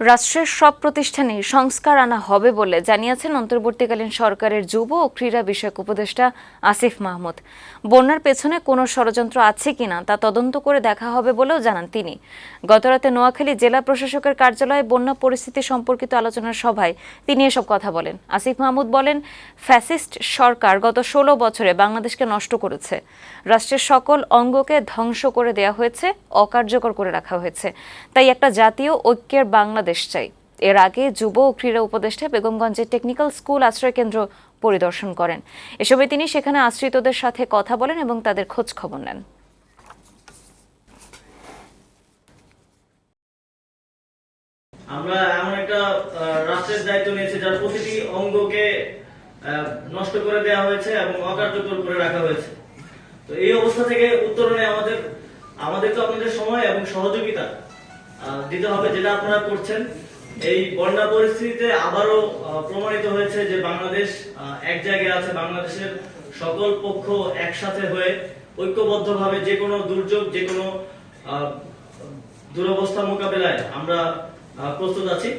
রাষ্ট্রের সব প্রতিষ্ঠানে সংস্কার আনা হবে বলে জানিয়েছেন অন্তর্বর্তীকালীন সরকারের যুব ও ক্রীড়া বিষয়ক উপদেষ্টা আসিফ মাহমুদ। বন্যার পেছনে কোনো ষড়যন্ত্র আছে কিনা তা তদন্ত করে দেখা হবে বলেও জানান তিনি। গতরাতে নোয়াখালী জেলা প্রশাসকের কার্যালয়ে বন্যা পরিস্থিতি সম্পর্কিত আলোচনার সভায় তিনি এসব কথা বলেন। আসিফ মাহমুদ বলেন, ফ্যাসিস্ট সরকার গত ষোলো বছরে বাংলাদেশকে নষ্ট করেছে। রাষ্ট্রের সকল অঙ্গকে ধ্বংস করে দেয়া হয়েছে, অকার্যকর করে রাখা হয়েছে। তাই একটা জাতীয় ঐক্যের বাংলাদেশ চাই। এর আগে যুব ও ক্রীড়া উপদেষ্টা বেগমগঞ্জের টেকনিক্যাল স্কুল আশ্রয় কেন্দ্র পরিদর্শন করেন। এসবে তিনি সেখানে আশ্রিতদের সাথে কথা বলেন এবং তাদের খোঁজ খবর নেন। আমরা এমন একটা রাষ্ট্রের দায়িত্ব নিয়েছি যার প্রতিটি অঙ্গকে নষ্ট করে দেওয়া হয়েছে এবং অকার্যকর করে রাখা হয়েছে। তো এই অবস্থা থেকে উত্তরণে আমাদের আমাদের তো আপনাদের সময় এবং সহযোগিতা। দিতে হবে যেটা আপনারা করছেন। এই বন্যা পরিস্থিতিতে আবারও প্রমাণিত হয়েছে যে বাংলাদেশ এক জায়গায় আছে। বাংলাদেশের সকল পক্ষ একসাথে হয়ে ঐক্যবদ্ধভাবে যে কোনো দুর্যোগ, যে কোনো দুরবস্থা মোকাবেলায় আমরা প্রস্তুত আছি।